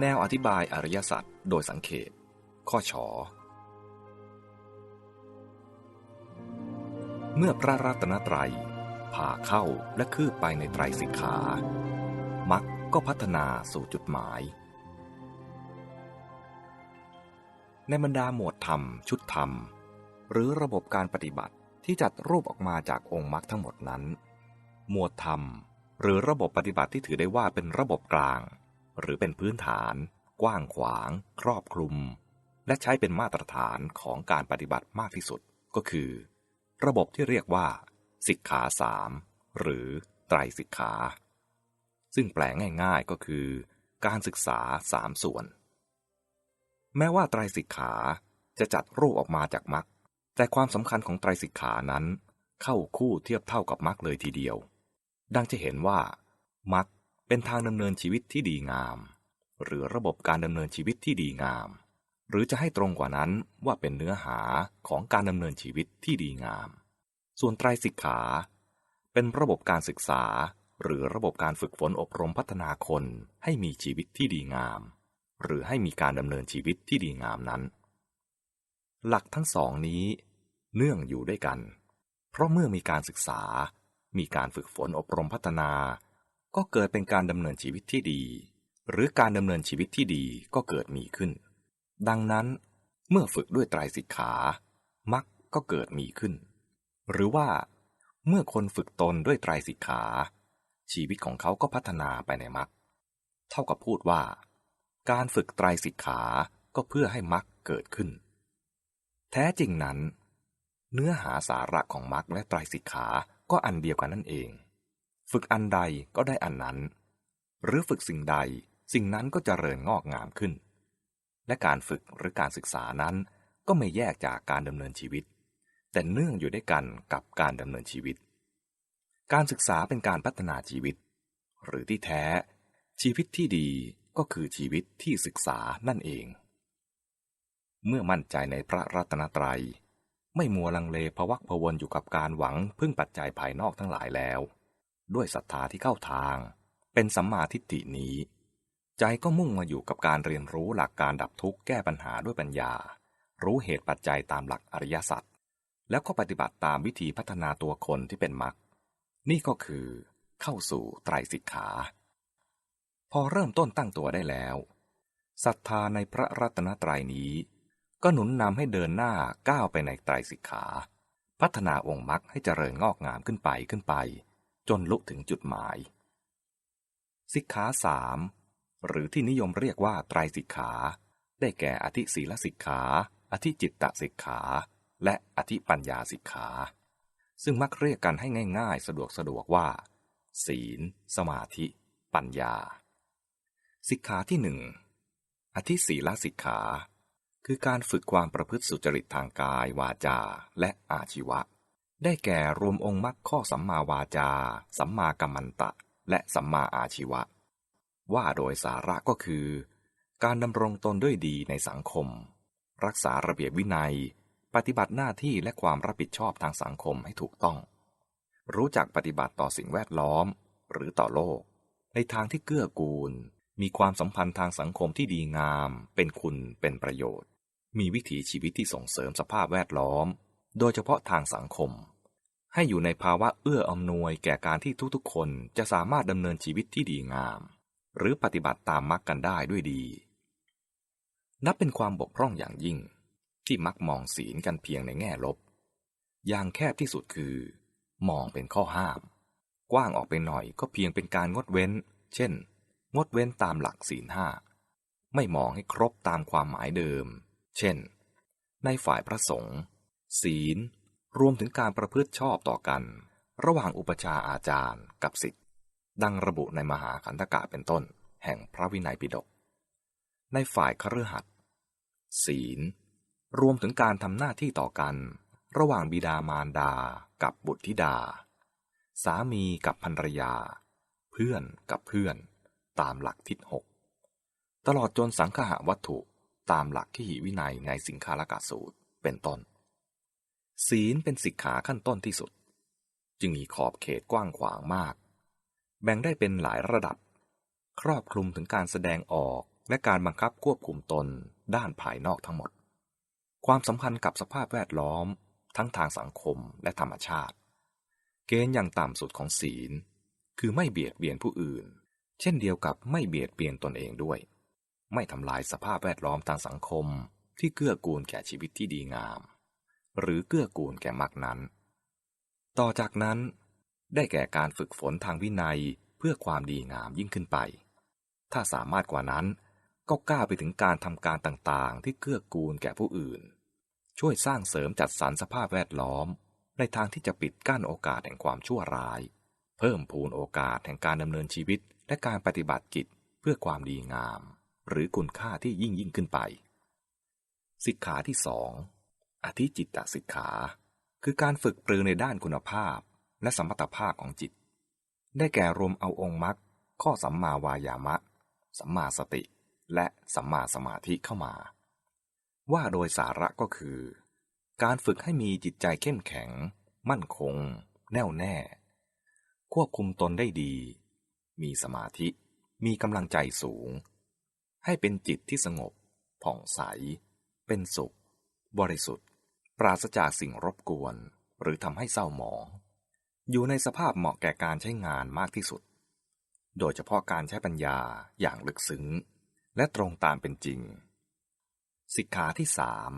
แนวอธิบายอริยสัจโดยสังเขปข้อชอเมื่อพระรัตนตรัยผ่าเข้าและคืบไปในไตรสิกขามักก็พัฒนาสู่จุดหมาย ในบรรดาหมวดธรรม ชุดธรรม หรือระบบการปฏิบัติที่จัดรูปออกมาจากองค์มรรคทั้งหมดนั้น หมวดธรรม หรือระบบปฏิบัติที่ถือได้ว่าเป็นระบบกลาง หรือเป็นพื้นฐาน กว้างขวาง ครอบคลุม และใช้เป็นมาตรฐานของการปฏิบัติมากที่สุดก็คือ ระบบที่เรียกว่า สิกขาสามหรือไตรสิกขา ซึ่งแปลง่ายๆก็คือ การศึกษาสามส่วน แม้ว่าไตรสิกขาจะจัดรูปออกมาจากมรรคแต่ความสำคัญของไตรสิกขานั้น เข้าคู่เทียบเท่ากับมรรคเลยทีเดียว ดังจะเห็นว่ามรรค เป็นทางดำเนินชีวิตที่ดีงาม หรือระบบการดำเนินชีวิตที่ดีงาม หรือจะให้ตรงกว่านั้นว่าเป็นเนื้อหาของการดำเนินชีวิตที่ดีงาม ส่วนไตรสิกขา เป็นระบบการศึกษา หรือระบบการฝึกฝนอบรมพัฒนาคนให้มีชีวิตที่ดีงาม หรือให้มีการดำเนินชีวิตที่ดีงามนั้น หลักทั้งสองนี้ เนื่องอยู่ด้วยกัน เพราะเมื่อมีการศึกษา มีการฝึกฝนอบรมพัฒนา ก็เกิดเป็นการดำเนินชีวิตที่ดี หรือการดำเนินชีวิตที่ดีก็เกิดมีขึ้น ดังนั้น เมื่อฝึกด้วยไตรสิกขามักก็เกิดมีขึ้น หรือว่า เมื่อคนฝึกตนด้วยไตรสิกขา ชีวิตของเขาก็พัฒนาไปในมรรคเท่ากับพูดว่า การฝึกไตรสิกขาก็เพื่อให้มรรคเกิดขึ้น แท้จริงนั้น เนื้อหาสาระของมรรคและไตรสิกขาก็อันเดียวกันนั่นเอง ฝึกอันใดก็ได้อันนั้น หรือฝึกสิ่งใดสิ่งนั้นก็จเจริญงอกงามขึ้น และการฝึกหรือการศึกษานั้นก็ไม่แยกจากการดำเนินชีวิต แต่เนื่องอยู่ด้วยกันกับการดำเนินชีวิต การศึกษาเป็นการพัฒนาชีวิต หรือที่แท้ ชีวิตที่ดีก็คือชีวิตที่ศึกษานั่นเอง เมื่อมั่นใจในพระรัตนตรยัย ไม่มัวลังเลพวักพวนอยู่กับการหวังพึ่งปัจจัยภายนอกทั้งหลายแล้ว ด้วยศรัทธาที่เข้าทาง เป็นสัมมาทิฏฐินี้ ใจก็มุ่งมาอยู่กับการเรียนรู้หลักการดับทุกข์แก้ปัญหาด้วยปัญญา รู้เหตุปัจจัยตามหลักอริยสัจแล้วก็ปฏิบัติตามวิธีพัฒนาตัวคนที่เป็นมรรคนี่ก็คือ เข้าสู่ไตรสิกขา พอเริ่มต้นตั้งตัวได้แล้วศรัทธาในพระรัตนตรัยนี้ ก็หนุนนำให้เดินหน้าก้าวไปในไตรสิกขา พัฒนาองค์มรรคให้เจริญงอกงามขึ้นไปขึ้นไป จนลุถึงจุดหมาย สิกขาสามหรือที่นิยมเรียกว่าไตรสิกขา ได้แก่อธิศีลสิกขา อธิจิตตสิกขา และอธิปัญญาสิกขา ซึ่งมักเรียกกันให้ง่าย ๆ สะดวกสะดวกว่า ศีล สมาธิ ปัญญา สิกขาที่หนึ่งอธิศีลสิกขา คือการฝึกความประพฤติสุจริตทางกาย วาจา และอาชีวะ ได้แก่รวมองค์มรรคข้อสัมมาวาจา สัมมากัมมันตะ และสัมมาอาชีวะ ว่าโดยสาระก็คือ การดำรงตนด้วยดีในสังคม รักษาระเบียบวินัย ปฏิบัติหน้าที่และความรับผิดชอบทางสังคมให้ถูกต้อง รู้จักปฏิบัติต่อสิ่งแวดล้อม หรือต่อโลก ในทางที่เกื้อกูล มีความสัมพันธ์ทางสังคมที่ดีงาม เป็นคุณเป็นประโยชน์ มีวิถีชีวิตที่ส่งเสริมสภาพแวดล้อม โดยเฉพาะทางสังคม ให้อยู่ในภาวะเอื้ออำนวยแก่การที่ทุกๆ คนจะสามารถดำเนินชีวิตที่ดีงาม หรือปฏิบัติตามมรรคกันได้ด้วยดี นับเป็นความบกพร่องอย่างยิ่ง ที่มักมองศีลกันเพียงในแง่ลบ อย่างแคบที่สุดคือ มองเป็นข้อห้าม กว้างออกไปหน่อยก็เพียงเป็นการงดเว้น เช่น งดเว้นตามหลักศีลห้าไม่มองให้ครบตามความหมายเดิม เช่น ในฝ่ายพระสงฆ์ศีล รวมถึงการประพฤติชอบต่อกัน ระหว่างอุปชาอาจารย์กับศิษย์ดังระบุในมหาขันธกะเป็นต้น แห่งพระวินัยปิฎกในฝ่ายคฤหัสถ์ศีล รวมถึงการทำหน้าที่ต่อกัน ระหว่างบิดามารดากับบุตรธิดา สามีกับภรรยา เพื่อนกับเพื่อน ตามหลักทิศหกตลอดจนสังฆะวัตถุตามหลักที่หิวินัยในสิงคาลกาสูตรเป็นต้น ศีลเป็นสิกขาขั้นต้นที่สุด จึงมีขอบเขตกว้างขวางมาก แบ่งได้เป็นหลายระดับ ครอบคลุมถึงการแสดงออกและการบังคับควบคุมตนด้านภายนอกทั้งหมด ความสัมพันธ์กับสภาพแวดล้อม ทั้งทางสังคมและธรรมชาติ เกณฑ์อย่างต่ำสุดของศีล คือไม่เบียดเบียนผู้อื่น เช่นเดียวกับไม่เบียดเบียนตนเองด้วย ไม่ทำลายสภาพแวดล้อมทางสังคมที่เกื้อกูลแก่ชีวิตที่ดีงาม หรือเกื้อกูลแก่มรรคนั้น ต่อจากนั้น ได้แก่การฝึกฝนทางวินัยเพื่อความดีงามยิ่งขึ้นไป ถ้าสามารถกว่านั้นก็ก้าวไปถึงการทำการต่างๆ ที่เกื้อกูลแก่ผู้อื่น ช่วยสร้างเสริมจัดสรรสภาพแวดล้อม ในทางที่จะปิดกั้นโอกาสแห่งความชั่วร้าย เพิ่มพูนโอกาสแห่งการดำเนินชีวิต และการปฏิบัติกิจเพื่อความดีงาม หรือคุณค่าที่ยิ่งยิ่งขึ้นไป สิกขาที่สอง อธิจิตตสิกขา คือการฝึกปรือในด้านคุณภาพและสมรรถภาพของจิต ได้แก่รวมเอาองค์มรรคข้อสัมมาวายามะ สัมมาสติ และสัมมาสมาธิเข้ามา ว่าโดยสาระก็คือ การฝึกให้มีจิตใจเข้มแข็ง มั่นคง แน่วแน่ ควบคุมตนได้ดี มีสมาธิ มีกำลังใจสูง ให้เป็นจิตที่สงบ ผ่องใส เป็นสุข บริสุทธิ์ ปราศจากสิ่งรบกวน หรือทำให้เศร้าหมอง อยู่ในสภาพเหมาะแก่การใช้งานมากที่สุด โดยเฉพาะการใช้ปัญญาอย่างลึกซึ้ง และตรงตามเป็นจริง สิกขาที่สาม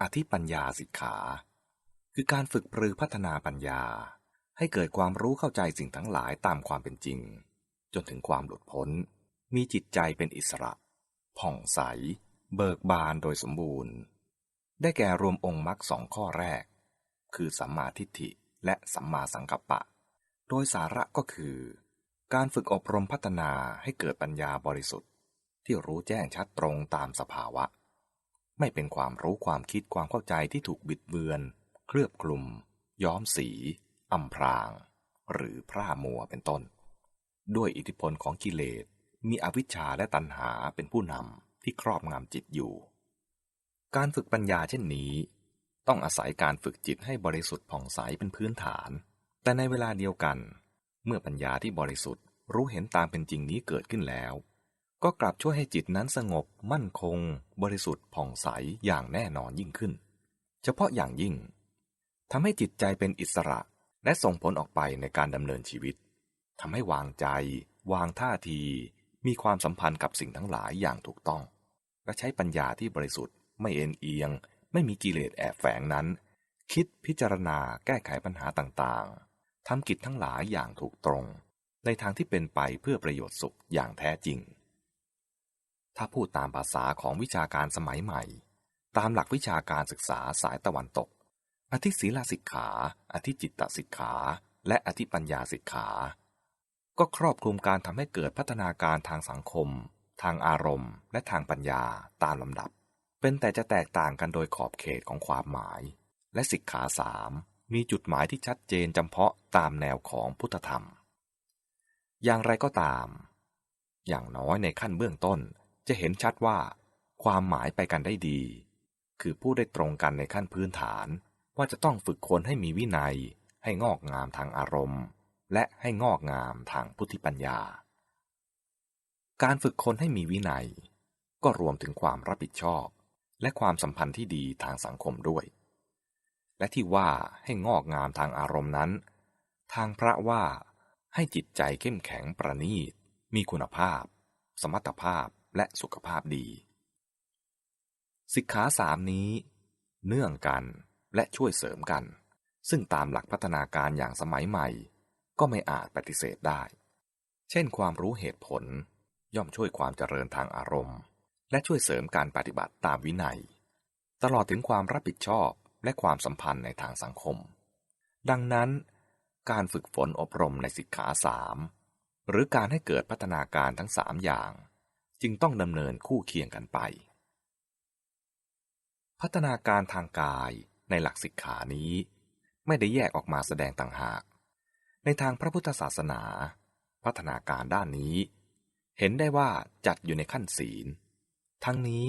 อธิปัญญาสิกขา คือการฝึกปรือพัฒนาปัญญา ให้เกิดความรู้เข้าใจสิ่งทั้งหลายตามความเป็นจริง จนถึงความหลุดพ้น มีจิตใจเป็นอิสระ ผ่องใส เบิกบานโดยสมบูรณ์ ได้แก่รวมองค์มรรคสองข้อแรก คือสัมมาทิฏฐิและสัมมาสังกัปปะ โดยสาระก็คือ การฝึกอบรมพัฒนาให้เกิดปัญญาบริสุทธิ์ ที่รู้แจ้งชัดตรงตามสภาวะ ไม่เป็นความรู้ความคิดความเข้าใจที่ถูกบิดเบือน เคลือบคลุมย้อมสีอำพราง หรือพร่ามัวเป็นต้น ด้วยอิทธิพลของกิเลสมีอวิชชาและตัณหาเป็นผู้นำที่ครอบงำจิตอยู่ การฝึกปัญญาเช่นนี้ ต้องอาศัยการฝึกจิตให้บริสุทธิ์ผ่องใสเป็นพื้นฐาน แต่ในเวลาเดียวกัน เมื่อปัญญาที่บริสุทธิ์รู้เห็นตามเป็นจริงนี้เกิดขึ้นแล้ว ก็กลับช่วยให้จิตนั้นสงบ มั่นคง บริสุทธิ์ผ่องใสอย่างแน่นอนยิ่งขึ้น เฉพาะอย่างยิ่งทำให้จิตใจเป็นอิสระและส่งผลออกไปในการดำเนินชีวิตทำให้วางใจ วางท่าที มีความสัมพันธ์กับสิ่งทั้งหลายอย่างถูกต้อง และใช้ปัญญาที่บริสุทธิ์ ไม่เอ็นเอียง ไม่มีกิเลสแอบแฝงนั้น คิดพิจารณาแก้ไขปัญหาต่างๆทำกิจทั้งหลายอย่างถูกตรง ในทางที่เป็นไปเพื่อประโยชน์สุขอย่างแท้จริง ถ้าพูดตามภาษาของวิชาการสมัยใหม่ ตามหลักวิชาการศึกษาสายตะวันตก อธิศีลสิกขา อธิจิตตสิกขา และอธิปัญญาสิกขา ก็ครอบคลุมการทำให้เกิดพัฒนาการทางสังคมทางอารมณ์และทางปัญญาตามลำดับ เป็นแต่จะแตกต่างกันโดยขอบเขตของความหมาย และสิกขาสามมีจุดหมายที่ชัดเจนจำเพาะตามแนวของพุทธธรรม อย่างไรก็ตาม อย่างน้อยในขั้นเบื้องต้นจะเห็นชัดว่า ความหมายไปกันได้ดี คือพูดได้ตรงกันในขั้นพื้นฐานว่าจะต้องฝึกคนให้มีวินัย ให้งอกงามทางอารมณ์ และให้งอกงามทางพุทธิปัญญา การฝึกคนให้มีวินัย ก็รวมถึงความรับผิดชอบ และความสัมพันธ์ที่ดีทางสังคมด้วย และที่ว่าให้งอกงามทางอารมณ์นั้น ทางพระว่าให้จิตใจเข้มแข็งประณีต มีคุณภาพ สมรรถภาพและสุขภาพดี สิกขาสามนี้ เนื่องกันและช่วยเสริมกัน ซึ่งตามหลักพัฒนาการอย่างสมัยใหม่ ก็ไม่อาจปฏิเสธได้ เช่นความรู้เหตุผลย่อมช่วยความเจริญทางอารมณ์ และช่วยเสริมการปฏิบัติตามวินัย ตลอดถึงความรับผิดชอบและความสัมพันธ์ในทางสังคม ดังนั้น การฝึกฝนอบรมในสิกขาสามหรือการให้เกิดพัฒนาการทั้งสามอย่าง จึงต้องดำเนินคู่เคียงกันไป พัฒนาการทางกายในหลักสิกขานี้ไม่ได้แยกออกมาแสดงต่างหาก ในทางพระพุทธศาสนา พัฒนาการด้านนี้ เห็นได้ว่าจัดอยู่ในขั้นศีล ทั้งนี้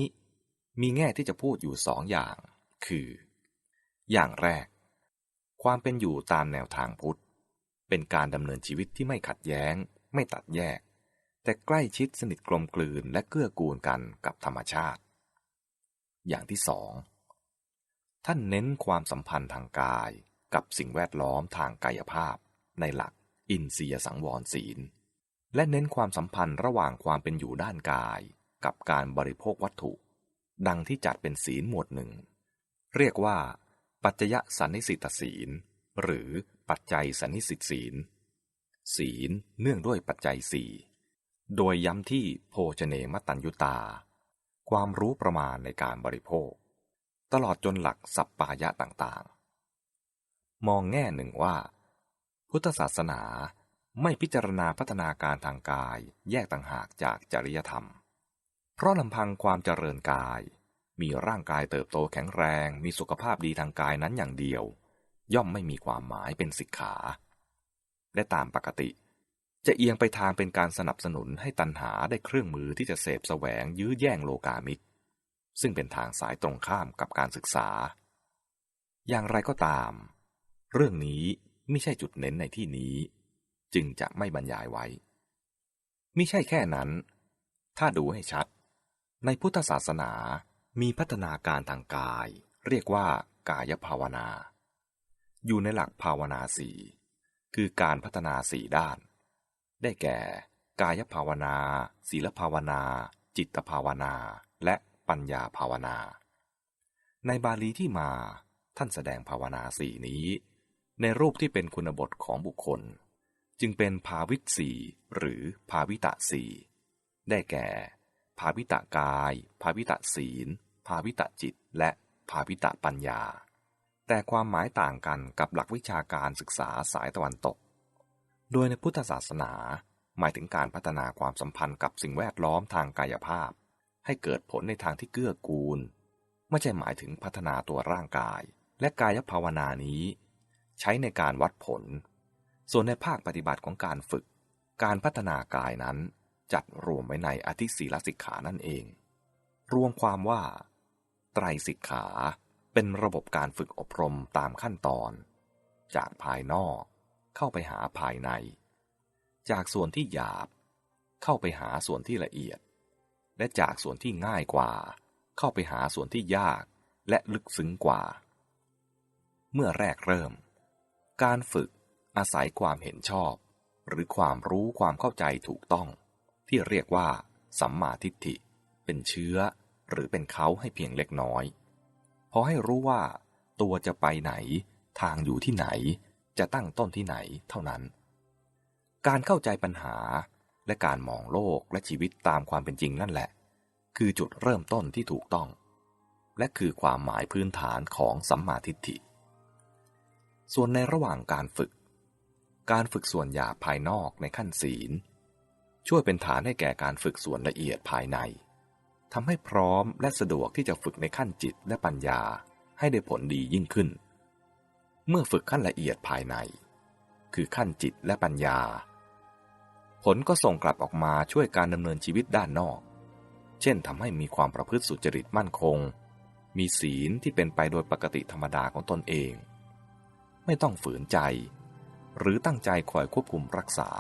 มีแง่ที่จะพูดอยู่สองอย่าง คือ อย่างแรก ความเป็นอยู่ตามแนวทางพุทธ เป็นการดำเนินชีวิตที่ไม่ขัดแย้ง ไม่ตัดแยก แต่ใกล้ชิดสนิทกลมกลืนและเกื้อกูลกันกับธรรมชาติ อย่างที่สอง ท่านเน้นความสัมพันธ์ทางกายกับสิ่งแวดล้อมทางกายภาพ ในหลักอินทรียสังวรศีล และเน้นความสัมพันธ์ระหว่างความเป็นอยู่ด้านกาย กับการบริโภควัตถุ ดังที่จัดเป็นศีลหมวดหนึ่ง เรียกว่า ปัจจยสันนิสิตศีล หรือปัจจัยสันนิสิตศีล ศีลเนื่องด้วยปัจจัยสี่โดยย้ำที่โภชเนมตัญยุตา ความรู้ประมาณในการบริโภค ตลอดจนหลักสัปปายะต่างๆ มองแง่หนึ่งว่า พุทธศาสนาไม่พิจารณาพัฒนาการทางกายแยกต่างหากจากจริยธรรม เพราะลำพังความเจริญกาย มีร่างกายเติบโตแข็งแรง มีสุขภาพดีทางกายนั้นอย่างเดียว ย่อมไม่มีความหมายเป็นสิกขา และตามปกติ จะเอียงไปทางเป็นการสนับสนุนให้ตันหาได้เครื่องมือที่จะเสพแสวงยื้อแย่งโลกามิตรซึ่งเป็นทางสายตรงข้ามกับการศึกษา อย่างไรก็ตาม เรื่องนี้ไม่ใช่จุดเน้นในที่นี้ จึงจะไม่บรรยายไว้มิใช่แค่นั้น ถ้าดูให้ชัด ในพุทธศาสนามีพัฒนาการทางกาย เรียกว่ากายภาวนา อยู่ในหลักภาวนาสี่คือการพัฒนาสี่ด้าน ได้แก่ กายภาวนา ศีลภาวนา จิตภาวนา และปัญญาภาวนา ในบาลีที่มาท่านแสดงภาวนาสี่นี้ ในรูปที่เป็นคุณบทของบุคคล จึงเป็นภาวิตสีหรือภาวิตะสีได้แก่ ภาวิตะกาย ภาวิตะศีล ภาวิตะจิต และภาวิตะปัญญา แต่ความหมายต่างกันกับหลักวิชาการศึกษาสายตะวันตก โดยในพุทธศาสนา หมายถึงการพัฒนาความสัมพันธ์กับสิ่งแวดล้อมทางกายภาพ ให้เกิดผลในทางที่เกื้อกูล ไม่ใช่หมายถึงพัฒนาตัวร่างกาย และกายภาวนานี้ ใช้ในการวัดผล ส่วนในภาคปฏิบัติของการฝึก การพัฒนากายนั้น จัดรวมไว้ในอธิศีลสิกขานั่นเอง รวมความว่า ไตรสิกขาเป็นระบบการฝึกอบรมตามขั้นตอน จากภายนอกเข้าไปหาภายใน จากส่วนที่หยาบ เข้าไปหาส่วนที่ละเอียด และจากส่วนที่ง่ายกว่า เข้าไปหาส่วนที่ยากและลึกซึ้งกว่า เมื่อแรกเริ่ม การฝึกอาศัยความเห็นชอบ หรือความรู้ความเข้าใจถูกต้อง ที่เรียกว่า สัมมาทิฏฐิ เป็นเชื้อ หรือเป็นเขาให้เพียงเล็กน้อย พอให้รู้ว่า ตัวจะไปไหน ทางอยู่ที่ไหน จะตั้งต้นที่ไหนเท่านั้น การเข้าใจปัญหาและการมองโลกและชีวิตตามความเป็นจริงนั่นแหละ คือจุดเริ่มต้นที่ถูกต้อง และคือความหมายพื้นฐานของสัมมาทิฏฐิ ส่วนในระหว่างการฝึก การฝึกส่วนหยาบภายนอกในขั้นศีล ช่วยเป็นฐานให้แก่การฝึกส่วนละเอียดภายในทำให้พร้อมและสะดวกที่จะฝึกในขั้นจิตและปัญญาให้ได้ผลดียิ่งขึ้น เมื่อฝึกขั้นละเอียดภายใน คือขั้นจิตและปัญญา ผลก็ส่งกลับออกมาช่วยการดำเนินชีวิตด้านนอก เช่นทำให้มีความประพฤติสุจริตมั่นคง มีศีลที่เป็นไปโดยปกติธรรมดาของตนเอง ไม่ต้องฝืนใจ หรือตั้งใจคอยควบคุมรักษา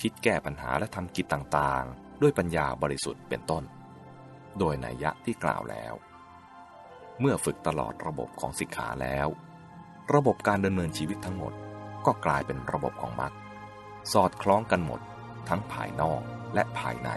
คิดแก้ปัญหาและทำกิจต่างๆ ด้วยปัญญาบริสุทธิ์เป็นต้น โดยนัยยะที่กล่าวแล้ว เมื่อฝึกตลอดระบบของสิกขาแล้ว ระบบการดำเนินชีวิตทั้งหมดก็กลายเป็นระบบของมรรคสอดคล้องกันหมด ทั้งภายนอกและภายใน